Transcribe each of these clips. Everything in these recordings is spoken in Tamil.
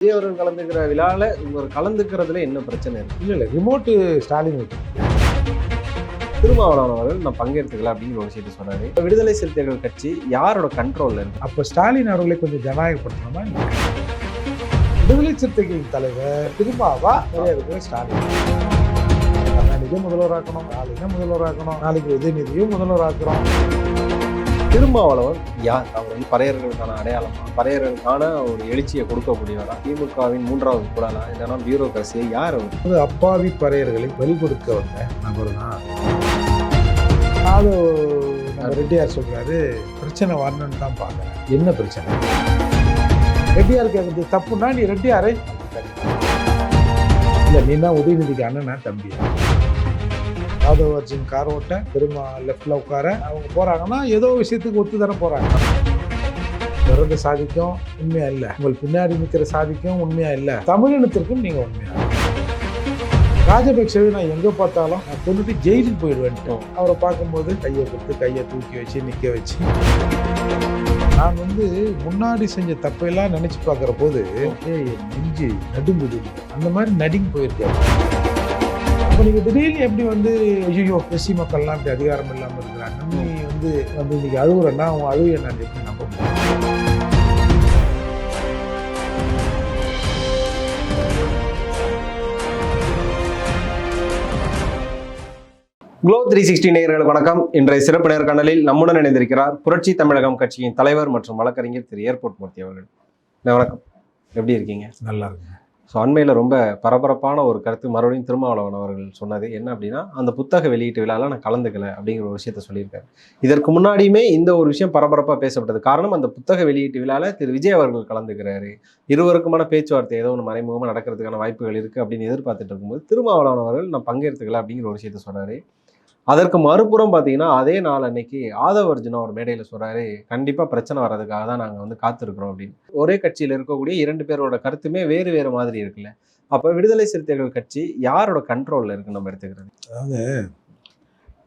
விஜய் அவர்கள் கலந்துக்கிற விழாவில் இவர் கலந்துக்கிறதுல என்ன பிரச்சனை இருக்கு? இல்லை இல்லை ரிமோட்டு ஸ்டாலின் திருமாவளவன் அவர்கள் நான் பங்கேற்றுக்கல அப்படிங்கிற ஒரு விஷயத்தை சொன்னாரு. இப்ப விடுதலை சிறுத்தைகள் கட்சி யாரோட கண்ட்ரோல்ல இருக்கு? அப்போ ஸ்டாலின் அவர்களை கொஞ்சம் ஜனநாயகப்படுத்தணுமா? விடுதலை சிறுத்தைகளின் தலைவர் திருமாவா மரியாதைக்குரிய ஸ்டாலின். கருணாநிதியும் முதல்வராக்கணும் நாளைக்கு முதல்வராக்கணும் நாளைக்கு உதயநிதியும் முதல்வராக்குறோம் திருமாவளவன் யார்? அவர் வந்து பறையர்களுக்கான அடையாளமா. பறையர்களுக்கான ஒரு எழுச்சியை கொடுக்கக்கூடியவரா? திமுகவின் மூன்றாவது குரலா இல்லைன்னா பியூரோக்ரஸியை யார் அவர்? அது அப்பாவி பறையர்களை பலி கொடுக்க வந்த நபர் தான் நம்ம ரெட்டியார் சொல்றாரு பிரச்சனை வரணும்னு தான் பார்க்குறேன் என்ன பிரச்சனை? ரெட்டியார் கேட்கறது தப்புன்னா நீ ரெட்டியாரை இல்லை நீ தான் உதயநிதிக்கு அண்ணனா தம்பி யாதவ் அர்ஜுன் கார் ஓட்ட பெருமா லெஃப்டில் உட்கார. அவங்க போகிறாங்கன்னா ஏதோ விஷயத்துக்கு ஒத்து தானே போகிறாங்க பிறந்த சாதிக்கும் உண்மையா இல்லை. உங்கள் பின்னாடி நிற்கிற சாதிக்கும் உண்மையா இல்லை. தமிழினத்திற்கும் நீங்கள் உண்மையா? ராஜபக்சவை நான் எங்கே பார்த்தாலும் நான் கொண்டுட்டு ஜெயிலுக்கு போயிடுவேன்ட்டோம் அவரை பார்க்கும்போது கையை கொடுத்து கையை தூக்கி வச்சு நிற்க வச்சு. நான் வந்து முன்னாடி செஞ்ச தப்பையெல்லாம் நினச்சி பார்க்குற போது ஏய் நெஞ்சு நடுங்குது. அந்த மாதிரி நடுங்கி போயிருக்கேன். அப்போ நீங்கள் திடீர்னு எப்படி வந்து ஐயோ எஸ்சி மக்கள்லாம் இப்படி அதிகாரம் இல்லாமல் இருக்கிறாங்க? நீ வந்து வந்து இன்னைக்கு அழுகுறேன்னா அவன் அழுகையை நான் எப்படி நம்ப குளோ த்ரீ சிக்ஸ்டி நேயர்களுக்கு வணக்கம். இன்றைய சிறப்பு நேர்காணலில் நம்முடன் இணைந்திருக்கிறார் புரட்சி தமிழகம் கட்சியின் தலைவர் மற்றும் வழக்கறிஞர் திரு ஏர்போர்ட் மூர்த்தி அவர்கள். வணக்கம். எப்படி இருக்கீங்க? நல்லா இருக்கு ஸோ அண்மையில் ரொம்ப பரபரப்பான ஒரு கருத்து மறுபடியும் திருமாவளவன் அவர்கள் சொன்னது என்ன அப்படின்னா அந்த புத்தக வெளியீட்டு விழாவில் நான் கலந்துக்கல அப்படிங்கிற ஒரு விஷயத்த சொல்லியிருக்காரு. இதற்கு முன்னாடியுமே இந்த ஒரு விஷயம் பரபரப்பாக பேசப்பட்டது. காரணம் அந்த புத்தக வெளியீட்டு விழாவில் திரு. விஜய் அவர்கள் கலந்துக்கிறாரு. இருவருக்குமான பேச்சுவார்த்தை ஏதோ ஒன்று மறைமுகமாக நடக்கிறதுக்கான வாய்ப்புகள் இருக்குது அப்படின்னு எதிர்பார்த்துட்டு இருக்கும்போது திருமாவளவன் அவர்கள் நான் பங்கேற்றுக்கல அப்படிங்கிற ஒரு விஷயத்த சொன்னார். அதற்கு மறுபுறம் பார்த்தீங்கன்னா அதே நாள் அன்னைக்கு ஆதவ அர்ஜுனா ஒரு மேடையில் சொல்கிறாரு கண்டிப்பாக பிரச்சனை வர்றதுக்காக தான் நாங்கள் வந்து காத்திருக்கிறோம் அப்படின்னு. ஒரே கட்சியில் இருக்கக்கூடிய இரண்டு பேரோட கருத்துமே வேறு வேறு மாதிரி இருக்குல்ல. அப்போ விடுதலை சிறுத்தைகள் கட்சி யாரோட கண்ட்ரோலில் இருக்கு நம்ம எடுத்துக்கிறது? அதாவது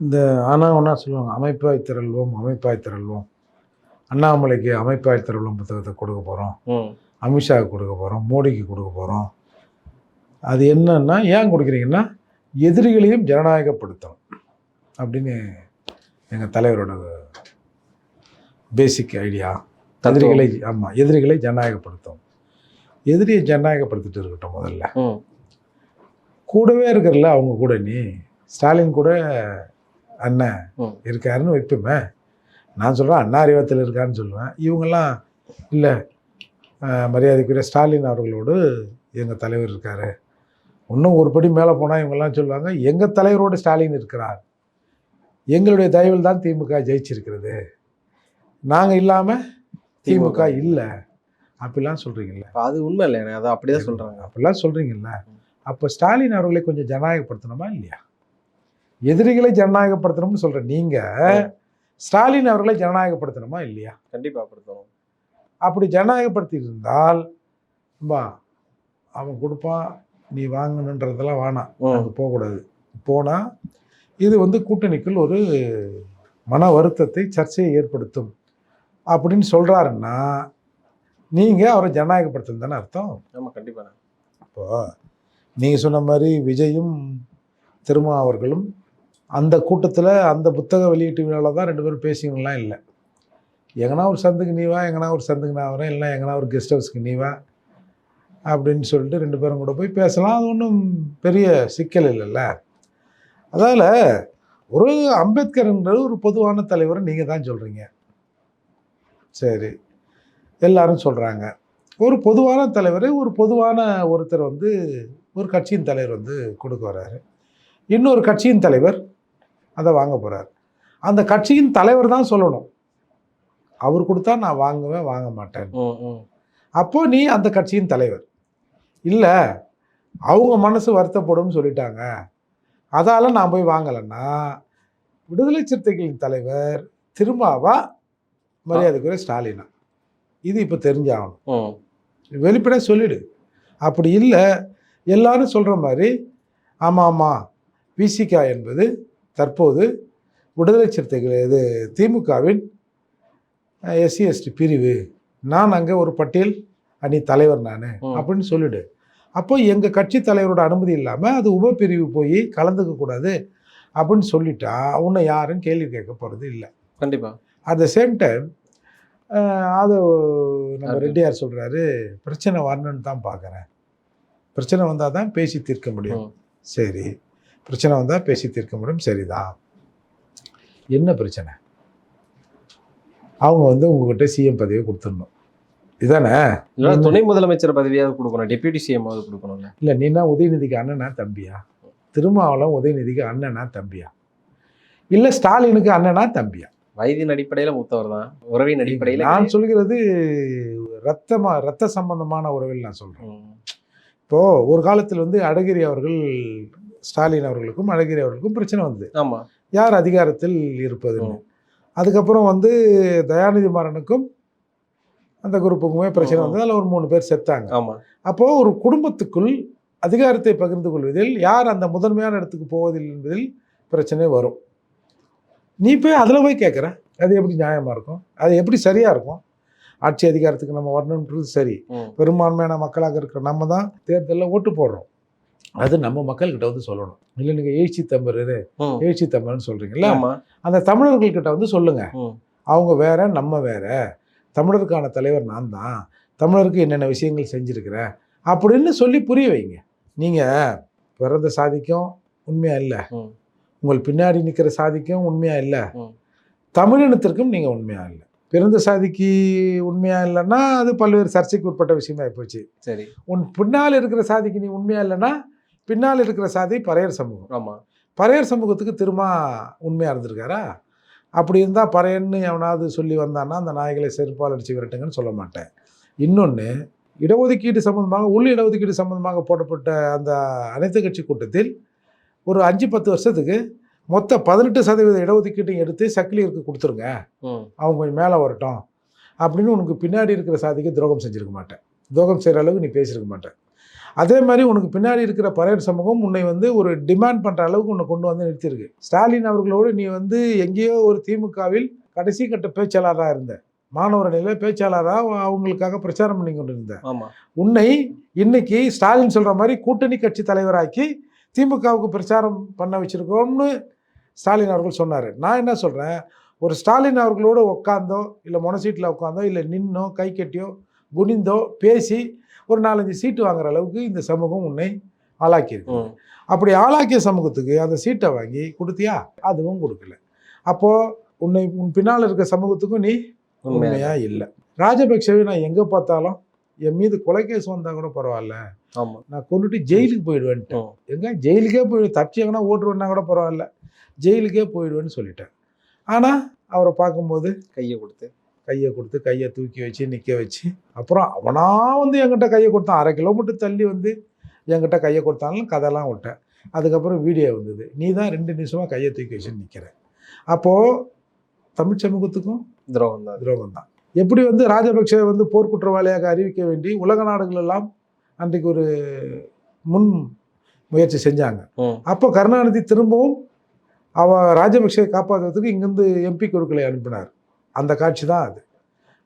இந்த ஆனா ஒன்றா சொல்லுவாங்க அமைப்பாய் திரள்வோம் அமைப்பாய் திரள்வோம். அண்ணாமலைக்கு அமைப்பாய் திரள்வோம் புத்தகத்தை கொடுக்க போகிறோம் அமித்ஷாவுக்கு கொடுக்க போகிறோம் மோடிக்கு கொடுக்க போகிறோம் அது என்னன்னா ஏன் கொடுக்குறீங்கன்னா எதிரிகளையும் ஜனநாயகப்படுத்தணும். அப்படின்னு எங்கள் தலைவரோட பேசிக் ஐடியா எதிரிகளை ஆமாம் எதிரிகளை ஜனநாயகப்படுத்தும். எதிரியை ஜனநாயகப்படுத்திட்டு இருக்கட்டும் முதல்ல. கூடவே இருக்கிறல்ல அவங்க கூட நீ ஸ்டாலின் கூட அண்ணன். இருக்காருன்னு வைப்போமே. நான் சொல்கிறேன் அண்ணா அறிவத்தில் இருக்காருன்னு சொல்லுவேன். இவங்கெல்லாம் இல்லை. மரியாதைக்குரிய ஸ்டாலின் அவர்களோடு எங்கள் தலைவர் இருக்கார். இன்னும் ஒரு படி மேலே போனால் இவங்கெல்லாம் சொல்லுவாங்க எங்கள் தலைவரோடு ஸ்டாலின் இருக்கிறார். எங்களுடைய தயவில் தான் திமுக ஜெயிச்சிருக்கிறது. நாங்கள் இல்லாமல் திமுக இல்லை. அப்படிலாம் சொல்கிறீங்கல்ல அது உண்மை இல்லை அதை அப்படிதான் சொல்றாங்க. அப்படிலாம் சொல்கிறீங்கல்ல அப்போ ஸ்டாலின் அவர்களை கொஞ்சம் ஜனநாயகப்படுத்தணுமா இல்லையா? எதிரிகளை ஜனநாயகப்படுத்தணும்னு சொல்கிற நீங்கள் ஸ்டாலின் அவர்களை ஜனநாயகப்படுத்தணுமா இல்லையா? கண்டிப்பா படுத்தணும் அப்படி ஜனநாயகப்படுத்தி இருந்தால் பா அவன் கொடுப்பான் நீ வாங்கணுன்றதெல்லாம் வேணாம். போகக்கூடாது. போனால் இது வந்து கூட்டணிக்குள் ஒரு மன வருத்தத்தை சர்ச்சையை ஏற்படுத்தும். அப்படின்னு சொல்கிறாருன்னா நீங்கள் அவரை ஜனநாயகப்படுத்தணும் தானே அர்த்தம்? ஆமா கண்டிப்பா இப்போ நீங்கள் சொன்ன மாதிரி விஜயும் திருமா அவர்களும் அந்த கூட்டத்தில் அந்த புத்தக வெளியீட்டு விழாவில் தான் ரெண்டு பேரும் பேசிக்கலாம் இல்லை. எங்கன்னா ஒரு சந்துக்கு நீ வா எங்கன்னா ஒரு சந்துக்கு நான் வரேன் இல்லை எங்கன்னா ஒரு கெஸ்ட் ஹவுஸ்க்கு நீ வா அப்படின்னு சொல்லிட்டு ரெண்டு பேரும் கூட போய் பேசலாம். அது ஒன்றும் பெரிய சிக்கல் இல்லைல்ல. அதால் ஒரு அம்பேத்கர்ன்றது ஒரு பொதுவான தலைவர் நீங்கள் தான் சொல்கிறீங்க சரி. எல்லாரும் சொல்கிறாங்க ஒரு பொதுவான தலைவரை ஒரு பொதுவான ஒருத்தர் வந்து ஒரு கட்சியின் தலைவர் வந்து கொடுக்க வர்றாரு. இன்னொரு கட்சியின் தலைவர் அதை வாங்க போகிறார் அந்த கட்சியின் தலைவர் தான் சொல்லணும். அவர் கொடுத்தா நான் வாங்குவேன் வாங்க மாட்டேன். ம் ம் அப்போ நீ அந்த கட்சியின் தலைவர். இல்லை அவங்க மனசு வருத்தப்படும்னு சொல்லிட்டாங்க. அதால் நான் போய் வாங்கலைன்னா விடுதலை சிறுத்தைகளின் தலைவர் திருமாவா மரியாதைக்குரிய ஸ்டாலினா. இது இப்போ தெரிஞ்சாகணும். வெளிப்படையாக சொல்லிடு. அப்படி இல்லை எல்லாரும் சொல்கிற மாதிரி ஆமாம் ஆமாம் விசிகா என்பது தற்போது விடுதலை சிறுத்தைகள் இது திமுகவின் எஸ்சி எஸ்டி பிரிவு. நான் அங்கே ஒரு பட்டியல் அணி தலைவர் நான். அப்படின்னு சொல்லிடு. அப்போ எங்கள் கட்சி தலைவரோட அனுமதி இல்லாமல் அது உபப்பிரிவு போய் கலந்துக்க கூடாது அப்படின்னு சொல்லிட்டா உன்னை யாரும் கேள்வி கேட்க போகிறது இல்லை. கண்டிப்பா. அட் த சேம் டைம் அது நம்ம. ரெட்டியார் சொல்கிறாரு பிரச்சனை வரணும்னு தான் பார்க்குறேன் பிரச்சனை வந்தால் தான் பேசி தீர்க்க முடியும். சரி. பிரச்சனை வந்தால் பேசி தீர்க்க முடியும். சரிதான் என்ன பிரச்சனை? அவங்க வந்து உங்ககிட்ட சிஎம் பதவியை கொடுத்துடணும். இதானே? துணை முதலமைச்சர் பதவியாவது கொடுக்கணும் டெபியூட்டி சிஎம்மாவது கொடுக்கணும்ல. இல்லை நீனா உதயநிதிக்கு அண்ணனா தம்பியா? திருமாவளம் உதயநிதிக்கு அண்ணனா தம்பியா? இல்லை ஸ்டாலினுக்கு அண்ணனா தம்பியா? வயதின் அடிப்படையில மூத்தவர் தான் உறவின் அடிப்படையில நான் சொல்கிறது ரத்தமா ரத்த சம்பந்தமான உறவில் நான் சொல்கிறேன் ம். இப்போ ஒரு காலத்தில் வந்து அழகிரி அவர்கள் ஸ்டாலின் அவர்களுக்கும் அழகிரி அவர்களுக்கும் பிரச்சனை வந்தது. ஆமா. யார் அதிகாரத்தில் இருப்பதுன்னு. அதுக்கப்புறம் வந்து தயாநிதி மாறனுக்கும் அந்த குரூப்புக்குமே பிரச்சனை. வந்தது அதில் ஒரு மூணு பேர் செத்தாங்க. ஆமா. அப்போது ஒரு குடும்பத்துக்குள் அதிகாரத்தை பகிர்ந்து கொள்வதில் யார் அந்த முதன்மையான இடத்துக்கு போவதில்லை என்பதில் பிரச்சனை வரும். நீ போய் அதில் போய் கேட்குற. அது எப்படி நியாயமாக இருக்கும்? அது எப்படி சரியாக இருக்கும்? ஆட்சி அதிகாரத்துக்கு நம்ம வரணுன்றது சரி. பெரும்பான்மையான மக்களாக இருக்கிற நம்ம தான் தேர்தலில் ஓட்டு போடுறோம். அது நம்ம மக்கள்கிட்ட வந்து சொல்லணும். இல்லை நீங்கள் எழுச்சி தம்பரு ம். எழுச்சி தம்பருன்னு சொல்கிறீங்களா அந்த தமிழர்கள்கிட்ட வந்து சொல்லுங்கள். அவங்க வேற நம்ம வேற. தமிழருக்கான தலைவர் நான் தான் தமிழருக்கு என்னென்ன விஷயங்கள் செஞ்சுருக்கிறேன் அப்படின்னு சொல்லி புரிய வைங்க. நீங்கள் பிறந்த சாதிக்கும் உண்மையா இல்லை. உங்கள் பின்னாடி நிற்கிற சாதிக்கும் உண்மையா இல்லை. தமிழினத்திற்கும் நீங்கள் உண்மையா இல்லை. பிறந்த சாதிக்கு உண்மையா இல்லைன்னா அது பல்வேறு சர்ச்சைக்கு உட்பட்ட விஷயமா போச்சு. சரி. உன் பின்னால் இருக்கிற சாதிக்கு நீ உண்மையா இல்லைன்னா பின்னால் இருக்கிற சாதி பறையர் சமூகம். ஆமா. பறையர் சமூகத்துக்கு திரும்ப உண்மையாக இருந்திருக்காரா? அப்படி இருந்தால் பறையன்னு எவனாவது சொல்லி வந்தான்னா அந்த நாய்களை செருப்பால் அடிச்சு விரட்டுங்கன்னு சொல்ல மாட்டேன். இன்னொன்று இடஒதுக்கீடு சம்பந்தமாக உள் இடஒதுக்கீடு சம்பந்தமாக போடப்பட்ட அந்த அனைத்து கட்சி கூட்டத்தில் ஒரு அஞ்சு பத்து வருஷத்துக்கு மொத்த பதினெட்டு சதவீத இடஒதுக்கீட்டையும் எடுத்து சக்கிலியருக்கு கொடுத்துருங்க. அவங்க கொஞ்சம் மேலே வரட்டும். அப்படின்னு உனக்கு பின்னாடி இருக்கிற சாதிக்கு துரோகம் செஞ்சுருக்க மாட்டேன். துரோகம் செய்கிற அளவுக்கு நீ பேசியிருக்க மாட்டேன். அதே மாதிரி உனக்கு பின்னாடி இருக்கிற பறையர் சமூகம் உன்னை வந்து ஒரு டிமாண்ட் பண்ணுற அளவுக்கு உன்னை கொண்டு வந்து நிறுத்தியிருக்கு. ஸ்டாலின் அவர்களோடு நீ வந்து எங்கேயோ ஒரு திமுகவில் கடைசி கட்ட பேச்சாளராக இருந்த. மாணவர் அணியில் பேச்சாளராக அவங்களுக்காக பிரச்சாரம் பண்ணி கொண்டு இருந்த ஆமா. உன்னை இன்னைக்கு ஸ்டாலின் சொல்கிற மாதிரி கூட்டணி கட்சி தலைவராக்கி திமுகவுக்கு பிரச்சாரம் பண்ண வச்சிருக்கோம்னு ஸ்டாலின் அவர்கள் சொன்னார். நான் என்ன சொல்கிறேன் ஒரு ஸ்டாலின் அவர்களோடு உட்காந்தோ இல்லை மொனசீட்டில் உட்காந்தோ இல்லை நின்னோ கை கட்டியோ குனிந்தோ பேசி ஒரு நாலஞ்சு சீட்டு வாங்குற அளவுக்கு இந்த சமூகம் உன்னை ஆளாக்கியிருக்கு. அப்படி ஆளாக்கிய சமூகத்துக்கு அந்த சீட்டை வாங்கி கொடுத்தியா? அதுவும் கொடுக்கல. அப்போது உன்னை உன் பின்னால் இருக்க சமூகத்துக்கும் நீ உண்மையா? உண்மையா இல்லை. ராஜபக்சவே நான் எங்கே பார்த்தாலும் என் மீது கொலைகேஸ் வந்தால் கூட பரவாயில்ல. ஆமா. நான் கொண்டுட்டு ஜெயிலுக்கு போயிடுவேன்ட்டு ம். எங்க? ஜெயிலுக்கே போயிடு தப்பிச்சு எங்கன்னா ஓட்டுவேன்னா கூட பரவாயில்ல. ஜெயிலுக்கே போயிடுவேன்னு சொல்லிட்டேன். ஆனால் அவரை பார்க்கும்போது கையை கொடுத்து. கையை கொடுத்து கையை தூக்கி வச்சு நிற்க வச்சு. அப்புறம் அவனா வந்து என்கிட்ட கையை கொடுத்தான். அரை கிலோமீட்டர் தள்ளி வந்து என்கிட்ட கையை கொடுத்தாலும் கதைலாம் விட்டேன். அதுக்கப்புறம் வீடியோ வந்தது. நீ தான் ரெண்டு நிமிஷமாக கையை தூக்கி வச்சு நிற்கிற அப்போது தமிழ் சமூகத்துக்கும் துரோகம் தான். துரோகம் தான். எப்படி வந்து ராஜபக்சே வந்து போர்க்குற்றவாளியாக அறிவிக்க வேண்டி உலக நாடுகள் எல்லாம் அன்றைக்கு ஒரு முன் முயற்சி செஞ்சாங்க. அப்போ கருணாநிதி திரும்பவும் அவ ராஜபக்சே காப்பாற்றுறதுக்கு இங்கேருந்து எம்பி குழுக்களை அனுப்பினார். அந்த காட்சி தான் அது.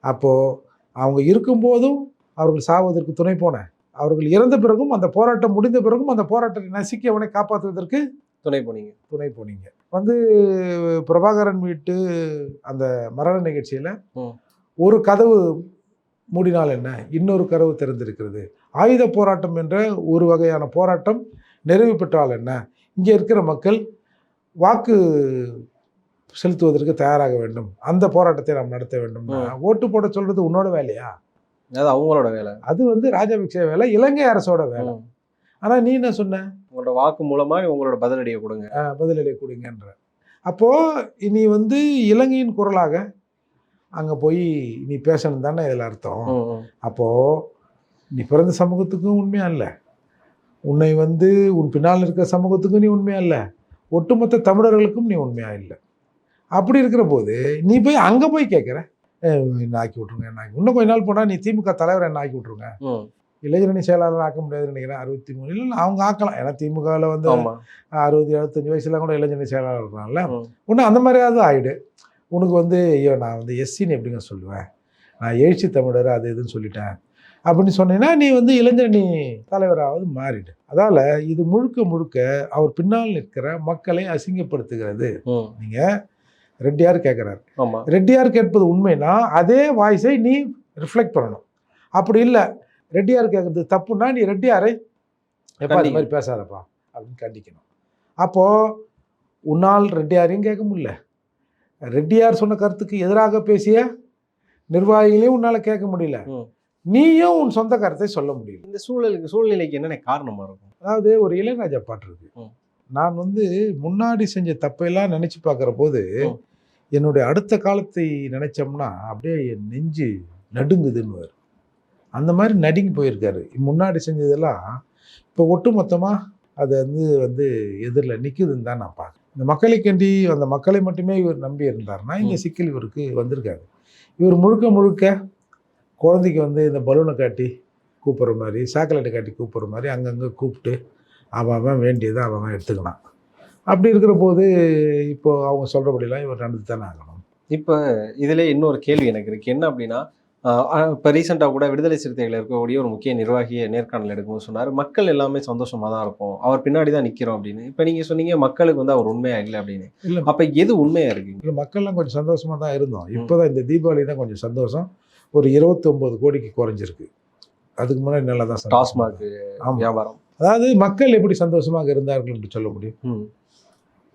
அப்போது அவங்க இருக்கும்போதும் அவர்கள் சாவதற்கு துணை போனேன் அவர்கள் இறந்த பிறகும் அந்த போராட்டம் முடிந்த பிறகும் அந்த போராட்டத்தை நசுக்கி அவனை காப்பாற்றுவதற்கு துணை போனீங்க. துணை போனீங்க. வந்து பிரபாகரன் வீட்டு அந்த மரண நிகழ்ச்சியில். ஒரு கதவு மூடினால் என்ன? இன்னொரு கதவு திறந்திருக்கிறது. ஆயுத போராட்டம் என்ற ஒரு வகையான போராட்டம் நிறைவு பெற்றால் என்ன? இங்கே இருக்கிற மக்கள் வாக்கு செலுத்துவதற்கு தயாராக வேண்டும். அந்த போராட்டத்தை நாம் நடத்த வேண்டும். ஓட்டு போட சொல்றது உன்னோட வேலையா? அது அவங்களோட வேலை. அது வந்து ராஜபக்சே வேலை இலங்கை அரசோட வேலை. ஆனால் நீ என்ன சொன்ன? உங்களோட வாக்கு மூலமா உங்களோட பதிலடியை கொடுங்க. அஹ் பதிலடி கொடுங்கன்ற. அப்போது நீ வந்து இலங்கையின் குரலாக அங்கே போய் நீ பேசணும் தானே இதில் அர்த்தம். அப்போது நீ பிறந்த சமூகத்துக்கும் உண்மையா இல்லை? உன்னை வந்து உன் பின்னால் இருக்கிற சமூகத்துக்கும் நீ உண்மையா இல்லை? ஒட்டுமொத்த தமிழர்களுக்கும் நீ உண்மையா இல்லை? அப்படி இருக்கிற போது நீ போய் அங்கே போய் கேட்குற என்ன ஆக்கி விட்ருங்க என்ன ஆக்கி இன்னும் கொஞ்ச நாள் போனால் நீ திமுக தலைவர் என்ன ஆக்கி விட்ருங்க. இளைஞரணி செயலாளர் ஆக்க முடியாதுன்னு நினைக்கிறேன். அறுபத்தி மூணு இல்லை அவங்க ஆக்கலாம். ஏன்னா திமுகவில் வந்து அறுபது எழுபத்தஞ்சு வயசுல கூட இளைஞரணி செயலாளர் இருக்கிறான்ல ம். ஒன்று அந்த மாதிரியாவது ஆயிடு. உனக்கு வந்து ஐயோ நான் வந்து எஸ்சின்னு எப்படிங்க சொல்லுவேன்? நான் எழுச்சி தமிழர் அது இதுன்னு சொல்லிட்டேன். அப்படின்னு சொன்னீங்கன்னா நீ வந்து இளைஞரணி தலைவராவது மாறிடு. அதால இது முழுக்க முழுக்க அவர் பின்னால் நிற்கிற மக்களை அசிங்கப்படுத்துகிறது. ம், நீங்க ரெட்டியார் கேட்குறாரு ரெட்டியார் கேட்பது உண்மைனா அதே வாய்ஸை நீ ரிஃப்ளெக்ட் பண்ணணும். அப்படி இல்லை. ரெட்டியார் கேட்கறது தப்புன்னா நீ ரெட்டியாரை எப்பா இந்த மாதிரி பேசாதப்பா அப்படின்னு கண்டிக்கணும். அப்போது உன்னால் ரெட்டியாரையும் கேட்க முடியல. ரெட்டியார் சொன்ன கருத்துக்கு எதிராக பேசிய நிர்வாகிகளையும் உன்னால் கேட்க முடியல. நீயும் உன் சொந்த கருத்தை சொல்ல முடியல. இந்த சூழலுக்கு சூழ்நிலைக்கு என்னென்ன காரணமா இருக்கும்? அதாவது ஒரு இளையராஜா பாட்டு இருக்கு. ம். நான் வந்து முன்னாடி செஞ்ச தப்பையெல்லாம் நினைச்சு பார்க்குற போது. என்னுடைய அடுத்த காலத்தை நினைச்சோம்னா அப்படியே என் நெஞ்சு நடுங்குதுன்னு அந்த மாதிரி நடுங்கி போயிருக்காரு முன்னாடி செஞ்சதெல்லாம் இப்போ ஒட்டு மொத்தமாக அது வந்து வந்து எதிரில் நிற்குதுன்னு தான் நான் பார்க்குறேன் இந்த மக்களை கண்டி அந்த மக்களை மட்டுமே இவர் நம்பி இருந்தாருன்னா இந்த ம். சிக்கல் இவருக்கு வந்திருக்காது இவர் முழுக்க முழுக்க குழந்தைக்கு வந்து இந்த பலூனை காட்டி கூப்பிட்ற மாதிரி சாக்லேட்டை காட்டி கூப்பிட்ற மாதிரி அங்கங்கே கூப்பிட்டு அவன் வேண்டியதை அவன் எடுத்துக்கலாம் அப்படி இருக்கிற போது இப்போ அவங்க சொல்கிறபடிலாம் இவர் நடந்து தானே ஆகணும். இப்போ இதுல இன்னொரு கேள்வி எனக்கு இருக்கு. என்ன அப்படின்னா இப்ப ரீசெண்டாக கூட விடுதலை சிறுத்தைகள் இருக்கக்கூடிய ஒரு முக்கிய நிர்வாகியை நேர்காணல் எடுக்கும்போது சொன்னார் மக்கள் எல்லாமே சந்தோஷமா தான் இருப்போம். அவர் பின்னாடி தான் நிக்கிறோம் அப்படின்னு. இப்போ நீங்க சொன்னீங்க மக்களுக்கு வந்து அவர் உண்மையா இல்லை அப்படின்னு. இல்லை. அப்ப எது உண்மையா இருக்கு? இல்லை மக்கள்லாம் கொஞ்சம் சந்தோஷமாக தான் இருந்தோம். இப்போ தான் இந்த தீபாவளி தான் கொஞ்சம் சந்தோஷம். ஒரு இருபத்தொம்போது கோடிக்கு குறைஞ்சிருக்கு. அதுக்கு முன்னாடி நல்லா தான் டாஸ்மாக் வியாபாரம். அதாவது மக்கள் எப்படி சந்தோஷமாக இருந்தார்கள் என்று சொல்ல முடியும்.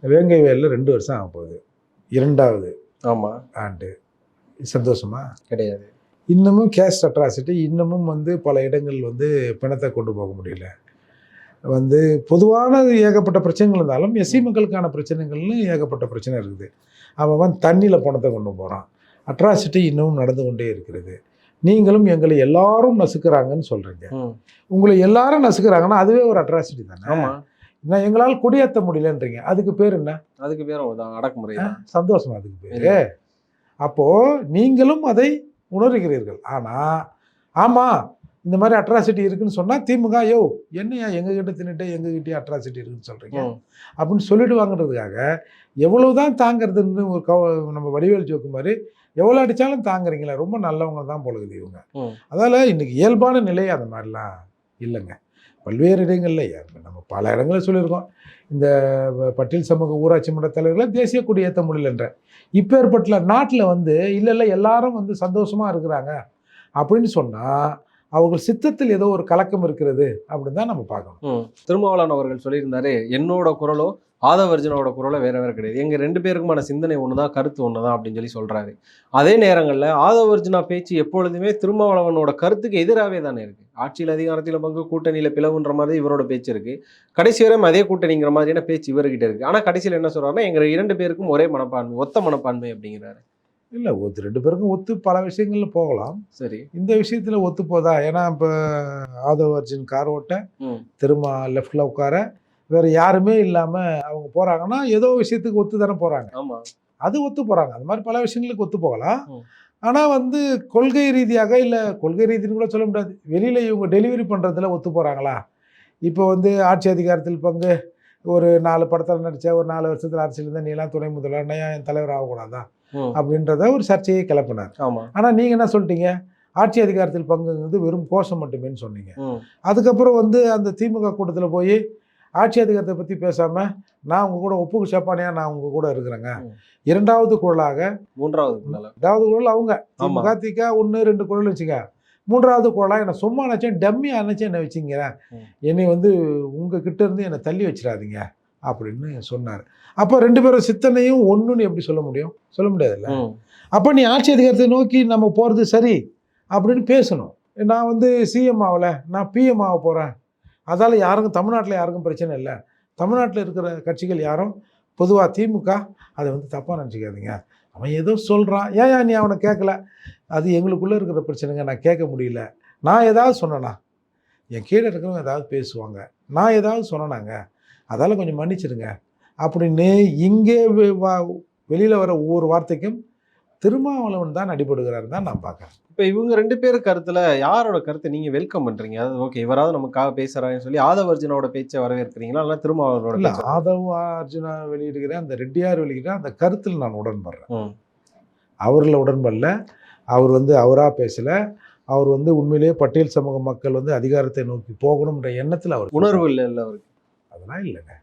வேங்கை வயலில் ரெண்டு வருஷம் ஆக போகுது. இரண்டாவது ஆமா. ஆண்டு. சந்தோஷமா? கிடையாது. இன்னமும் கேஸ்ட் அட்ராசிட்டி இன்னமும் வந்து பல இடங்கள் வந்து பிணத்தை கொண்டு போக முடியல. வந்து பொதுவான ஏகப்பட்ட பிரச்சனைகள் இருந்தாலும் எஸ்சி மக்களுக்கான பிரச்சனைகள்னு ஏகப்பட்ட பிரச்சனை இருக்குது. அவன் தண்ணியில் பணத்தை கொண்டு போகிறான் அட்ராசிட்டி இன்னமும் நடந்து கொண்டே இருக்கிறது. நீங்களும் எங்களை எல்லாரும் நசுக்கிறாங்கன்னு சொல்கிறீங்க உங்களை எல்லாரும் நசுக்கிறாங்கன்னா அதுவே ஒரு அட்ராசிட்டி தானே? ஆமா. நான் எங்களால் குடியேற்ற முடியலன்றீங்க. அதுக்கு பேர் என்ன? அதுக்கு தான் அடக்குமுறை தான். சந்தோஷம் அதுக்கு பேரு. அப்போ நீங்களும் அதை உணர்கிறீர்கள். ஆனா ஆமா இந்த மாதிரி அட்ராசிட்டி இருக்குன்னு சொன்னா திமுக யோ என்னையா எங்ககிட்ட தின்னுட்டு எங்ககிட்டயே அட்ராசிட்டி இருக்குன்னு சொல்றீங்க? ம், அப்படின்னு சொல்லிடுவாங்கன்றதுக்காக எவ்வளவுதான் தாங்கிறதுன்னு ஒரு கவ நம்ம வடிவேல் ஜோக்கு மாதிரி எவ்வளோ அடித்தாலும் தாங்குறீங்களா ரொம்ப நல்லவங்க தான் பொழுது இவங்க. அதால் இன்றைக்கி இயல்பான நிலை அந்த மாதிரிலாம் இல்லைங்க. பல்வேறு இடங்கள்ல நம்ம பல இடங்களில் சொல்லியிருக்கோம். இந்த பட்டியல் சமூக ஊராட்சி மன்ற தலைவர்களை தேசிய கொடி ஏற்ற முடியலன்ற இப்போ ஏற்பட்ட நாட்டில் வந்து இல்லை இல்லை எல்லாரும் வந்து சந்தோஷமாக இருக்கிறாங்க அப்படின்னு சொன்னால் அவர்கள் சித்தத்தில் ஏதோ ஒரு கலக்கம் இருக்கிறது அப்படின்னு தான் நம்ம பார்க்கணும். திருமாவளவன் அவர்கள் சொல்லியிருந்தாரு என்னோட குரலோ ஆதவர்ஜனோட குரலோ வேற வேற கிடையாது. எங்கள் ரெண்டு பேருக்குமான சிந்தனை ஒன்று தான் கருத்து ஒன்று தான் அப்படின்னு சொல்லி சொல்கிறாரு அதே நேரங்களில் ஆதவர்ஜனா பேச்சு எப்பொழுதுமே திருமாவளவனோட கருத்துக்கு எதிராகவே தானே இருக்குது ஆட்சியில் அதிகாரத்தில் பங்கு கூட்டணியில் பிளவுன்ற மாதிரி இவரோட பேச்சு இருக்குது கடைசி வரையும் அதே கூட்டணிங்கிற மாதிரியான பேச்சு இவர்கிட்ட இருக்குது ஆனால் கடைசியில் என்ன சொல்கிறாருன்னா எங்கள் இரண்டு பேருக்கும் ஒரே மனப்பான்மை ஒத்த மனப்பான்மை அப்படிங்கிறாரு. இல்லை ஒத்து ரெண்டு பேருக்கும் ஒத்து பல விஷயங்களில் போகலாம். சரி. இந்த விஷயத்தில் ஒத்து போதா? ஏன்னா இப்போ ஆதவ் அர்ஜுன் கார் ஓட்ட. திரும்ப லெஃப்டில் உட்கார வேறு யாருமே இல்லாமல் அவங்க போகிறாங்கன்னா ஏதோ விஷயத்துக்கு ஒத்து தானே போகிறாங்க அது ஒத்து போகிறாங்க அந்த மாதிரி பல விஷயங்களுக்கு ஒத்து போகலாம். ஆனால் வந்து கொள்கை ரீதியாக இல்லை கொள்கை ரீதின்னு கூட சொல்ல முடியாது. வெளியில் இவங்க டெலிவரி பண்ணுறதுல ஒத்து போகிறாங்களா இப்போ வந்து ஆட்சி அதிகாரத்தில் பங்கு ஒரு நாலு படத்தில் நடித்த ஒரு நாலு வருஷத்தில் அரசியல் இருந்தால் நீலாம் துணை முதல்வர் ஏன் என் தலைவர் ஆகக்கூடாதா? ம். அப்படின்றத ஒரு சர்ச்சையை கிளப்பினார். ஆமா. ஆனால் நீங்கள் என்ன சொல்லிட்டீங்க? ஆட்சி அதிகாரத்தில் பங்குங்கிறது வெறும் கோஷம் மட்டுமேன்னு சொன்னீங்க. அதுக்கப்புறம் வந்து அந்த திமுக கூட்டத்தில் போய் ஆட்சி அதிகாரத்தை பற்றி பேசாமல் நான் உங்கள் கூட ஒப்புக்கு சப்பானியாக நான் உங்கள் கூட இருக்கிறேங்க. இரண்டாவது குரலாக மூன்றாவது குரலா? ரெண்டாவது குரல் அவங்க. திமுக திக ஒன்று ரெண்டு குரல் வச்சுங்க. மூன்றாவது குரலாக என்னை சும்மா நினச்சேன் டம்மி அணைச்சேன் என்னை வச்சுங்கிறேன். என்னை வந்து உங்கள் கிட்ட இருந்து என்னை தள்ளி வச்சிடாதீங்க. அப்படின்னு சொன்னார். அப்போ ரெண்டு பேரும் சித்தனையும் ஒன்றுன்னு எப்படி சொல்ல முடியும்? சொல்ல முடியாதுல்ல. அப்போ நீ ஆட்சி அதிகாரத்தை நோக்கி நம்ம போகிறது சரி அப்படின்னு பேசணும். நான் வந்து சிஎம் ஆகல நான் பிஎம் ஆக போகிறேன் அதால் யாருக்கும் தமிழ்நாட்டில் யாருக்கும் பிரச்சனை இல்லை. தமிழ்நாட்டில் இருக்கிற கட்சிகள் யாரும்? பொதுவாக திமுக அதை வந்து தப்பாக நினச்சிக்காதீங்க. அவன் ஏதோ சொல்கிறான் ஏன் ஏன் நீ அவனை கேட்கல அது எங்களுக்குள்ளே இருக்கிற பிரச்சனைங்க. நான் கேட்க முடியல. நான் ஏதாவது சொன்னேனா? என் கீழே இருக்கிறவங்க ஏதாவது பேசுவாங்க. நான் ஏதாவது சொன்னேனாங்க? அதால் கொஞ்சம் மன்னிச்சிடுங்க. அப்படின்னு இங்கே வெளியில் வர ஒவ்வொரு வார்த்தைக்கும் திருமாவளவன் தான் அடிபடுகிறார் தான் நான் பார்க்குறேன். இப்ப இவங்க ரெண்டு பேர் கருத்துல யாரோட கருத்தை நீங்க வெல்கம் பண்றீங்க? அதாவது ஓகே இவராவது நமக்காக பேசுறாருன்னு சொல்லி ஆதவர்ஜனோட பேச்சை வரவேற்கிறீங்களா? இல்ல திருமாவளவனோட இல்லை ஆதவ் அர்ஜுனா வெளியிடுகிற அந்த ரெட்டியார் வெளியிடுகிற அந்த கருத்தில் நான் உடன்படுறேன். அவரில் உடன்படல. அவர் வந்து அவராக பேசலை. அவர் வந்து உண்மையிலேயே பட்டியல் சமூக மக்கள் வந்து அதிகாரத்தை நோக்கி போகணுன்ற எண்ணத்தில் அவர் உணர்வு இல்லை இல்லை அவருக்கு. அதெல்லாம் இல்லைங்க.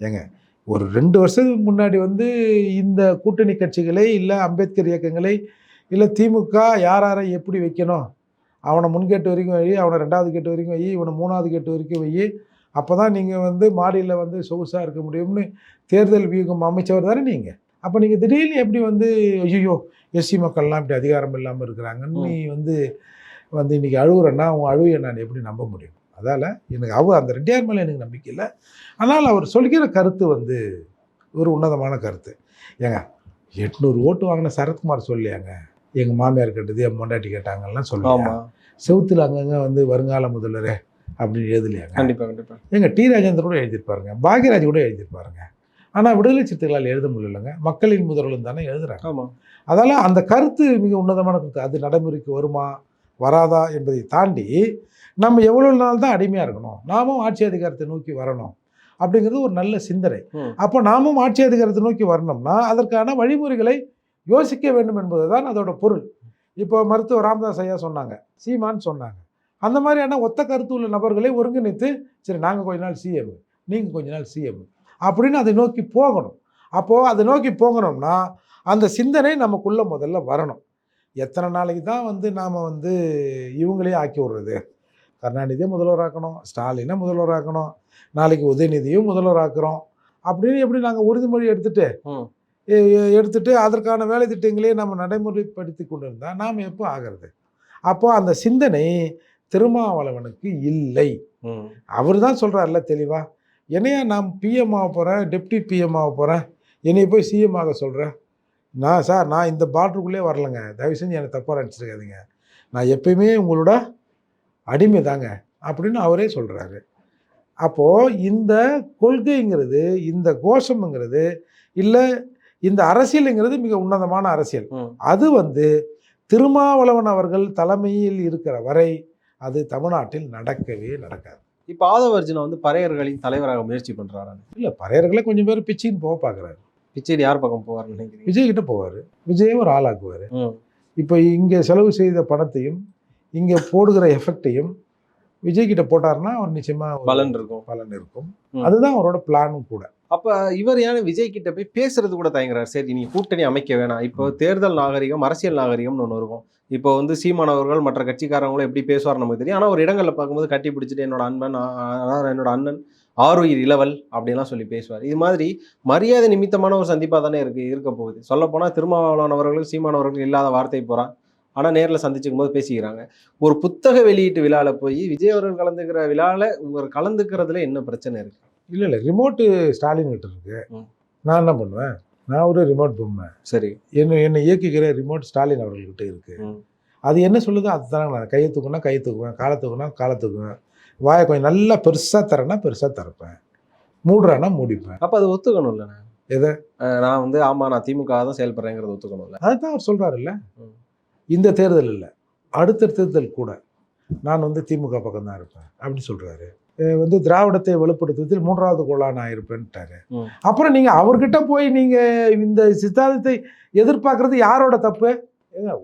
ஏங்க ஒரு ரெண்டு வருஷத்துக்கு முன்னாடி வந்து இந்த கூட்டணி கட்சிகளை இல்லை அம்பேத்கர் இயக்கங்களை இல்லை திமுக யார் யாரை எப்படி வைக்கணும்? அவனை முன்கேட்டு வரைக்கும் வை அவனை ரெண்டாவது கேட்டு வரைக்கும் வை இவனை மூணாவது கேட்டு வரைக்கும் வை. அப்போ தான் நீங்கள் வந்து மாடியில் வந்து சொகுசாக இருக்க முடியும்னு தேர்தல் வியூகம் அமைச்சவர் தானே நீங்கள் அப்போ நீங்கள் திடீர்னு எப்படி வந்து ஐயோ எஸ்சி மக்கள்லாம் இப்படி அதிகாரம் இல்லாமல் இருக்கிறாங்கன்னு நீ வந்து வந்து இன்றைக்கி அழுகுறேன்னா அவன் அழுவையை நான் எப்படி நம்ப முடியும்? அதால் எனக்கு அவ அந்த ரெட்டியார் மேலே எனக்கு நம்பிக்கை இல்லை. ஆனால் அவர் சொல்கிற கருத்து வந்து ஒரு உன்னதமான கருத்து. ஏங்க எட்நூறு ஓட்டு வாங்கின சரத்குமார் சொல்லியாங்க. எங்கள் மாமியார் கேட்டது என் பொண்டாட்டி கேட்டாங்கலாம் சொல்லுவாங்க செவுத்துல அங்கங்கே வந்து வருங்கால முதல்வரே அப்படின்னு எழுதலையாங்க. கண்டிப்பா கண்டிப்பா. எங்க டி ராஜேந்தர் கூட எழுதியிருப்பாருங்க. பாக்யராஜ் கூட எழுதியிருப்பாருங்க. ஆனால் விடுதலை சிறுத்தைகளால் எழுத முடியலங்க. மக்களின் முதல்வரும் தானே எழுதுறாங்க. ஆமா. அதால அந்த கருத்து மிக உன்னதமான கருத்து. அது நடைமுறைக்கு வருமா வராதா என்பதை தாண்டி நம்ம எவ்வளோ நாள் தான் அடிமையாக இருக்கணும்? நாமும் ஆட்சி அதிகாரத்தை நோக்கி வரணும். அப்படிங்கிறது ஒரு நல்ல சிந்தனை. அப்போ நாமும் ஆட்சி அதிகாரத்தை நோக்கி வரணும்னா அதற்கான வழிமுறைகளை யோசிக்க வேண்டும் என்பது தான் அதோட பொருள். இப்போ மருத்துவர் ராமதாஸ் ஐயா சொன்னாங்க சீமான் சொன்னாங்க. அந்த மாதிரியான ஒத்த கருத்து உள்ள நபர்களை ஒருங்கிணைத்து சரி நாங்கள் கொஞ்ச நாள் சிஎம் நீங்கள் கொஞ்ச நாள் சிஎம் அப்படின்னு அதை நோக்கி போகணும். அப்போது அதை நோக்கி போகணும்னா அந்த சிந்தனை நமக்குள்ள முதல்ல வரணும். எத்தனை நாளைக்கு தான் வந்து நாம் வந்து இவங்களே ஆக்கி விடுறது? கருணாநிதியை முதல்வராக்கணும் ஸ்டாலினை முதல்வராக்கணும் நாளைக்கு உதயநிதியும் முதல்வராக்குறோம் அப்படின்னு எப்படி நாங்கள் உறுதிமொழி எடுத்துட்டு ம். எ- எ- எடுத்துட்டு அதற்கான வேலை திட்டங்களே நம்ம நடைமுறைப்படுத்தி கொண்டு இருந்தால் நாம் எப்போ ஆகிறது? அப்போ அந்த சிந்தனை திருமாவளவனுக்கு இல்லை. அவர் தான் சொல்கிறார்ல தெளிவா என்னையா நான் பிஎம் ஆக போகிறேன் டெப்டி பிஎம் ஆக போகிறேன் என்னைய போய் சிஎம் ஆக சொல்கிறேன் நான் சார் நான் இந்த பார்டருக்குள்ளே வரலைங்க. தயவு செஞ்சு எனக்கு தப்பாக நினச்சிருக்காதீங்க நான் எப்பயுமே உங்களோட அடிமை தாங்க அப்படின்னு அவரே சொல்கிறாரு அப்போது இந்த கொள்கைங்கிறது இந்த கோஷம்ங்கிறது இல்லை இந்த அரசியலுங்கிறது மிக உன்னதமான அரசியல். அது வந்து திருமாவளவன் அவர்கள் தலைமையில் இருக்கிற வரை அது தமிழ்நாட்டில் நடக்கவே நடக்காது. இப்ப ஆதவர்ஜுனா வந்து பறையர்களின் தலைவராக முயற்சி பண்றாரு? இல்லை பறையர்களை கொஞ்சம் பேர் பிச்சின்னு போக பார்க்குறாரு பிச்சைடி யார் பக்கம் நினைக்கிறீங்க? விஜய் கிட்ட போவார். விஜயை ஒரு ஆளாக்குவார். இப்போ இங்கே செலவு செய்த பணத்தையும் இங்கே போடுகிற எஃபெக்டையும் விஜய் கிட்ட போட்டாருன்னா அவர் நிச்சயமாக ஒரு பலன் இருக்கும். பலன் இருக்கும். அதுதான் அவரோட பிளானும் கூட. அப்ப இவர் ஏன் விஜய் கிட்ட போய் பேசுறது கூட தயங்குறாரு? சரி நீ கூட்டணி அமைக்க வேணாம். இப்போ தேர்தல் நாகரிகம் அரசியல் நாகரிகம்னு ஒன்று இருக்கும். இப்போ வந்து சீமான் அவர்கள் மற்ற கட்சிக்காரங்களும் எப்படி பேசுவார் நமக்கு தெரியும். ஆனால் ஒரு இடங்களில் பார்க்கும்போது கட்டி பிடிச்சிட்டு என்னோட அன்பன் என்னோட அண்ணன் ஆருயிர் இளவல் அப்படின்லாம் சொல்லி பேசுவார். இது மாதிரி மரியாதை நிமித்தமான ஒரு சந்திப்பாக தானே இருக்கு இருக்க போகுது. சொல்லப்போனால் திருமாவளவன் அவர்களும் சீமான் அவர்களும் இல்லாத வார்த்தை போகிறான் ஆனால் நேரில் சந்திச்சுக்கும் போது பேசிக்கிறாங்க. ஒரு புத்தக வெளியீட்டு விழாவில் போய் விஜய் அவர்கள் கலந்துக்கிற விழாவில் ஒரு கலந்துக்கிறதுல என்ன பிரச்சனை இருக்கு? இல்லை இல்லை. ரிமோட்டு ஸ்டாலின் கிட்ட இருக்கு. நான் என்ன பண்ணுவேன்? நான் ஒரு ரிமோட் பொம்மை. சரி. என்னை என்னை இயக்குகிற ரிமோட் ஸ்டாலின் அவர்கள்கிட்ட இருக்கு. அது என்ன சொல்லுதோ அதுதானே நான் கையை தூக்குனா கையை தூக்குவேன் காலை தூக்குனா காலை தூக்குவேன். வாயை கொஞ்சம் நல்லா பெருசாக தரேன்னா பெருசாக திறப்பேன். மூடுறானா மூடிப்பேன். அப்போ அது ஒத்துக்கணும்ல எதை? அஹ் நான் வந்து ஆமா நான் திமுக தான் செயல்படுறேங்கிறத ஒத்துக்கணும்ல. அதுதான் அவர் சொல்கிறாருல்ல. இந்த தேர்தல் இல்லை. அடுத்த தேர்தல் கூட நான் வந்து திமுக பக்கம் தான் இருப்பேன் அப்படி சொல்கிறாரு வந்து திராவிடத்தை வலுப்படுத்துவதில் மூன்றாவது கோளா நான் இருப்பேன்ட்டாரு. அப்புறம் நீங்கள் அவர்கிட்ட போய் நீங்கள் இந்த சித்தாந்தத்தை எதிர்பார்க்கறது யாரோட தப்பு?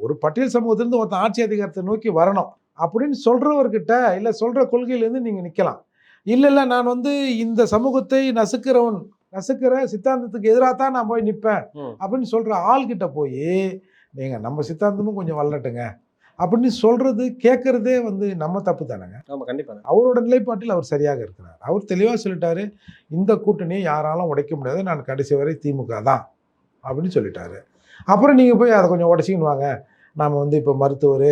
ஒரு பட்டியல் சமூகத்திலிருந்து ஒருத்தன் ஆட்சி அதிகாரத்தை நோக்கி வரணும் அப்படின்னு சொல்கிறவர்கிட்ட இல்லை சொல்கிற கொள்கையிலேருந்து நீங்கள் நிற்கலாம் இல்லை இல்லை நான் வந்து இந்த சமூகத்தை நசுக்கிறவன் நசுக்கிற சித்தாந்தத்துக்கு எதிராக தான் நான் போய் நிற்பேன். அப்படின்னு சொல்கிற ஆள்கிட்ட போய் நீங்கள் நம்ம சித்தாந்தமும் கொஞ்சம் வளரட்டுங்க. அப்படின்னு சொல்கிறது கேட்குறதே வந்து நம்ம தப்பு தானேங்க. ஆமா கண்டிப்பா. அவரோட நிலைப்பாட்டில் அவர் சரியாக இருக்கிறார். அவர் தெளிவாக சொல்லிட்டாரு இந்த கூட்டணியை யாராலும் உடைக்க முடியாது. நான் கடைசி வரை திமுக தான். அப்படின்னு சொல்லிட்டாரு. அப்புறம் நீங்கள் போய் அதை கொஞ்சம் உடச்சிக்கின்னு வாங்க. நாம் வந்து இப்போ மருத்துவர்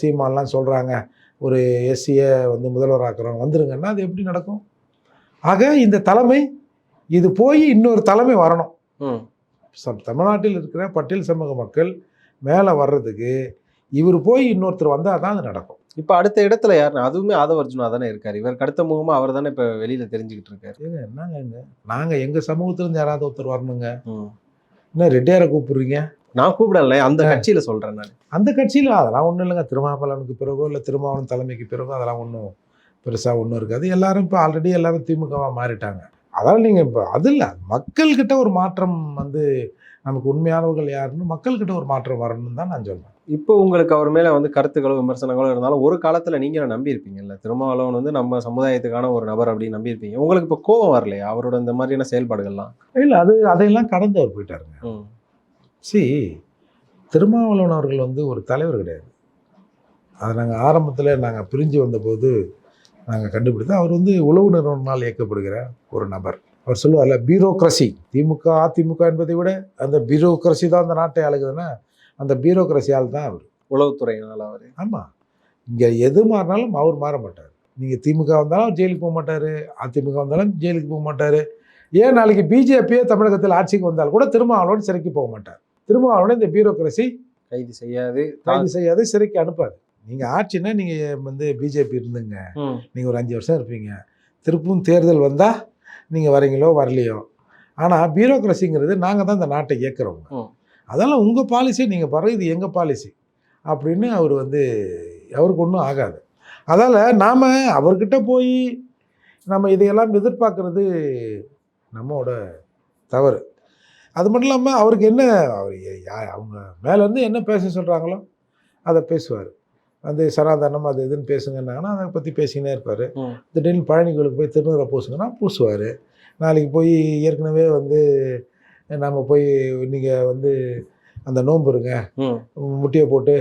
சீமான்லாம் சொல்கிறாங்க ஒரு எஸ்சியை வந்து முதல்வராக்குறோம் வந்துருங்கன்னா அது எப்படி நடக்கும்? ஆக இந்த தலைமை இது போய் இன்னொரு தலைமை வரணும். ம். சம் தமிழ்நாட்டில் இருக்கிற பட்டியல் சமூக மக்கள் மேலே வர்றதுக்கு இவர் போய் இன்னொருத்தர் வந்தால் தான் அது நடக்கும். இப்போ அடுத்த இடத்துல யாருன்னு அதுவுமே ஆதவர்ஜுனா தானே இருக்காரு. இவருக்கு அடுத்த முகமா அவர் தானே இப்போ வெளியில தெரிஞ்சுக்கிட்டு இருக்காரு. ஏங்க என்னங்க நாங்கள் எங்கள் சமூகத்திலேருந்து யாராவது ஒருத்தர் வரணுங்க. என்ன ரெட்டியாரை கூப்பிடுறீங்க? நான் கூப்பிடல அந்த கட்சியில சொல்றேன் நான். அந்த கட்சியில் அதெல்லாம் ஒன்றும் இல்லைங்க. திருமாவளவனுக்கு பிறகோ இல்லை திருமாவளவன் தலைமைக்கு பிறகோ அதெல்லாம் ஒன்றும் பெருசாக ஒன்றும் இருக்காது. எல்லாரும் இப்போ ஆல்ரெடி எல்லாரும் திமுகவாக மாறிட்டாங்க. அதாவது நீங்கள் இப்போ அது இல்லை. மக்கள்கிட்ட ஒரு மாற்றம் வந்து நமக்கு உண்மையானவர்கள் யாருன்னு மக்கள்கிட்ட ஒரு மாற்றம் வரணும்னு தான் நான் சொல்றேன். இப்போ உங்களுக்கு அவர் மேல வந்து கருத்துக்களோ விமர்சனங்களோ இருந்தாலும் ஒரு காலத்துல நீங்க நம்பியிருப்பீங்கல்ல? திருமாவளவன் வந்து நம்ம சமுதாயத்துக்கான ஒரு நபர் அப்படின்னு நம்பியிருப்பீங்க. உங்களுக்கு இப்போ கோவம் வரலையா? அவரோட இந்த மாதிரியான செயல்பாடுகள்லாம்? இல்லை அது அதையெல்லாம் கடந்து அவர் போயிட்டாருங்க. சி திருமாவளவன் அவர்கள் வந்து ஒரு தலைவர் கிடையாது. அதை நாங்கள் ஆரம்பத்தில் நாங்கள் பிரிஞ்சு வந்தபோது நாங்கள் கண்டுபிடித்தோம். அவர் வந்து உளவு நிறுவனால் இயக்கப்படுகிற ஒரு நபர். அவர் சொல்லுவார்ல பியூரோக்ரசி திமுக அதிமுக என்பதை விட அந்த பியூரோக்ரசி தான் அந்த நாட்டை ஆளுகுதுன்னா அந்த பியூரோக்ரஸியால் தான் அவர். உளவுத்துறையினால அவரு. ஆமாம் இங்கே எது மாறினாலும் அவர் மாற மாட்டார். நீங்கள் திமுக வந்தாலும் ஜெயிலுக்கு போக மாட்டார் அதிமுக வந்தாலும் ஜெயிலுக்கு போக மாட்டார். ஏன் நாளைக்கு பிஜேபியே தமிழகத்தில் ஆட்சிக்கு வந்தால் கூட திருமாவளவன் சிறைக்கு போக மாட்டார். திருமாவளவன் இந்த பியூரோக்ரஸி கைது செய்யாது. கைது செய்யாது சிறைக்கு அனுப்பாது. நீங்கள் ஆட்சின்னா நீங்கள் வந்து பிஜேபி இருந்துங்க. நீங்கள் ஒரு அஞ்சு வருஷம் இருப்பீங்க. திருப்பும் தேர்தல் வந்தால் நீங்கள் வரீங்களோ வரலையோ. ஆனால் பியூரோக்ரஸிங்கிறது நாங்கள் தான் இந்த நாட்டை இயக்குறவங்க. அதெல்லாம் உங்கள் பாலிசி நீங்கள் பாருங்க இது எங்கள் பாலிசி அப்படின்னு அவர் வந்து அவருக்கு ஒன்றும் ஆகாது. அதால் நாம் அவர்கிட்ட போய் நம்ம இதையெல்லாம் எதிர்பார்க்கறது நம்மோட தவறு. அது மட்டும் இல்லாமல் அவருக்கு என்ன அவர் யா- அவங்க மேலேருந்து என்ன பேச சொல்கிறாங்களோ அதை பேசுவார். வந்து சனாதனம் அது இதுன்னு பேசுங்கன்னாங்கன்னா அதை பற்றி பேசிக்கினே இருப்பார். திடீர்னு பழனிகளுக்கு போய் திருநூறை பூசுங்கன்னா பூசுவார் நாளைக்கு போய் ஏற்கனவே வந்து நம்ம போய் நீங்கள் வந்து அந்த நோன்பு இருங்க. முட்டியை போட்டு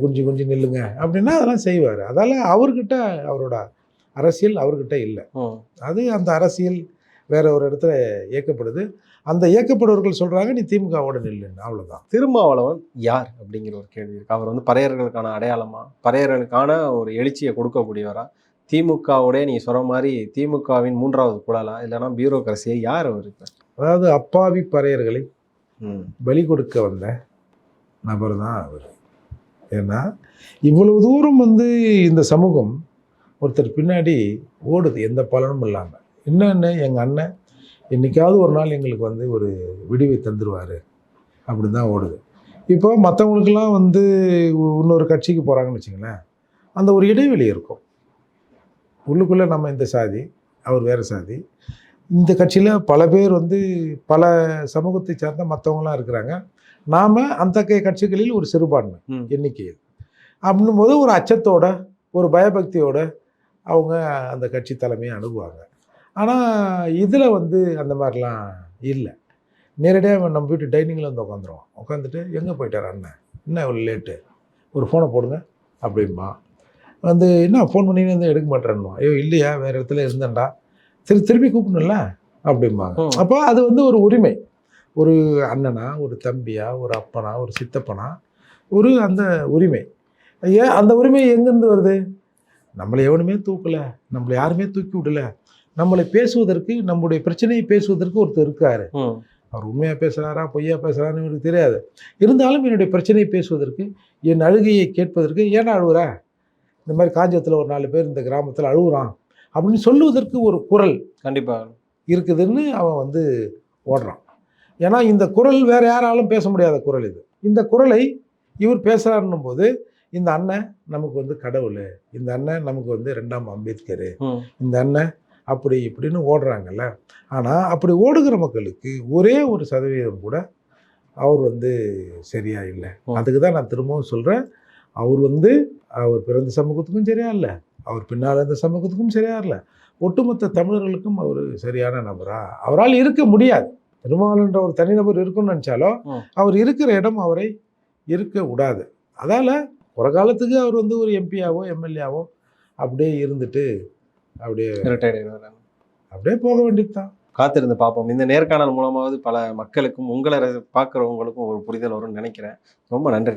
குஞ்சு குஞ்சு நில்லுங்க அப்படின்னா அதெல்லாம் செய்வார் அதால் அவர்கிட்ட அவரோட அரசியல் அவர்கிட்ட இல்லை. அது அந்த அரசியல் வேற ஒரு இடத்துல இயக்கப்படுது. அந்த இயக்கப்படுவர்கள் சொல்கிறாங்க நீ திமுகவோட நில்லுன்னு அவ்வளோதான் திருமாவளவன் யார்? அப்படிங்கிற ஒரு கேள்வி இருக்கு. அவர் வந்து பறையர்களுக்கான அடையாளமா? பறையர்களுக்கான ஒரு எழுச்சியை கொடுக்கக்கூடியவரா? திமுகவோட நீ சொல்ற மாதிரி திமுகவின் மூன்றாவது குழலா? இல்லைன்னா பியூரோக்ரஸியை யார் அவர் அதாவது அப்பாவி பறையர்களை ம். பலி கொடுக்க வந்த நபர் தான் அவர். ஏன்னா இவ்வளவு தூரம் வந்து இந்த சமூகம் ஒருத்தர் பின்னாடி ஓடுது எந்த பலனும் இல்லாமல் என்னென்ன எங்கள் அண்ணன் என்னைக்காவது ஒரு நாள் எங்களுக்கு வந்து ஒரு விடிவை தந்துடுவார் அப்படி தான் ஓடுது. இப்போ மற்றவங்களுக்கெல்லாம் வந்து இன்னொரு கட்சிக்கு போகிறாங்கன்னு வச்சுங்களேன் அந்த ஒரு இடைவெளி இருக்கும். உள்ளுக்குள்ளே நம்ம இந்த சாதி அவர் வேறு சாதி. இந்த கட்சியில் பல பேர் வந்து பல சமூகத்தை சார்ந்த மற்றவங்களாம் இருக்கிறாங்க. நாம் அந்த கட்சிகளில் ஒரு சிறுபான்மை. எண்ணிக்கையில். அப்படின்னும் போது ஒரு அச்சத்தோட ஒரு பயபக்தியோட அவங்க அந்த கட்சி தலைமையை அணுகுவாங்க. ஆனால் இதில் வந்து அந்த மாதிரிலாம் இல்லை. நேரடியாக நம்ம வீட்டு டைனிங்கில் வந்து உட்காந்துருவோம் உட்காந்துட்டு எங்கே போயிட்டார் அண்ணன்? என்ன இவ்வளோ லேட்டு ஒரு ஃபோனை போடுங்க அப்படிம்பா. வந்து என்ன ஃபோன் பண்ணி வந்து எடுக்க மாட்டேறேன்னுவா. ஐயோ இல்லையா வேறு இடத்துல இருந்தேன்டா. சரி திருப்பி கூப்பிடணும்ல அப்படிம்பாங்க. அப்போ அது வந்து ஒரு உரிமை. ஒரு அண்ணனா ஒரு தம்பியா ஒரு அப்பனா ஒரு சித்தப்பனா ஒரு அந்த உரிமை. ஏன் அந்த உரிமை எங்கேருந்து வருது? நம்மளை எவனுமே தூக்கலை. நம்மளை யாருமே தூக்கி விடல. நம்மளை பேசுவதற்கு நம்முடைய பிரச்சனையை பேசுவதற்கு ஒருத்தர் இருக்காரு. அவர் உண்மையாக பேசுகிறாரா பொய்யா பேசுகிறான்னு எனக்கு தெரியாது. இருந்தாலும் என்னுடைய பிரச்சனையை பேசுவதற்கு என் அழுகையை கேட்பதற்கு ஏன்னா அழுகுற இந்த மாதிரி காஞ்சியத்தில் ஒரு நாலு பேர் இந்த கிராமத்தில் அழுகுறான் அப்படின்னு சொல்லுவதற்கு ஒரு குரல் கண்டிப்பா. இருக்குதுன்னு அவன் வந்து ஓடுறான். ஏன்னா இந்த குரல் வேற யாராலும் பேச முடியாத குரல் இது. இந்த குரலை இவர் பேசுகிறாருன்னும் போது இந்த அண்ணன் நமக்கு வந்து கடவுள் இந்த அண்ணன் நமக்கு வந்து ரெண்டாம் அம்பேத்கர். இந்த அண்ணன் அப்படி இப்படின்னு ஓடுறாங்கல்ல. ஆனால் அப்படி ஓடுகிற மக்களுக்கு ஒரே ஒரு சதவீதம் கூட அவர் வந்து சரியா இல்லை. அதுக்கு தான் நான் திரும்பவும் சொல்கிறேன் அவர் வந்து அவர் பிறந்த சமூகத்துக்கும் சரியா இல்லை. அவர் பின்னால் இருந்த சமூகத்துக்கும் சரியா இல்லை. ஒட்டுமொத்த தமிழர்களுக்கும் அவர் சரியான நபரா? அவரால் இருக்க முடியாது. திருமாவளன்ற ஒரு தனிநபர் இருக்குன்னு நினச்சாலும் ம். அவர் இருக்கிற இடம் அவரை இருக்க விடாது. அதால் ஒரு காலத்துக்கு அவர் வந்து ஒரு எம்பியாவோ எம்எல்ஏவோ அப்படியே இருந்துட்டு அப்படியே ரிட்டையர்ட் ஆயிடுவாரு. அப்படியே போக வேண்டியது தான் காத்திருந்து பார்ப்போம். இந்த நேர்காணல் மூலமாவது பல மக்களுக்கும் உங்களை பார்க்குறவங்களுக்கும் ஒரு புரிதல் வரும்னு நினைக்கிறேன். ரொம்ப நன்றி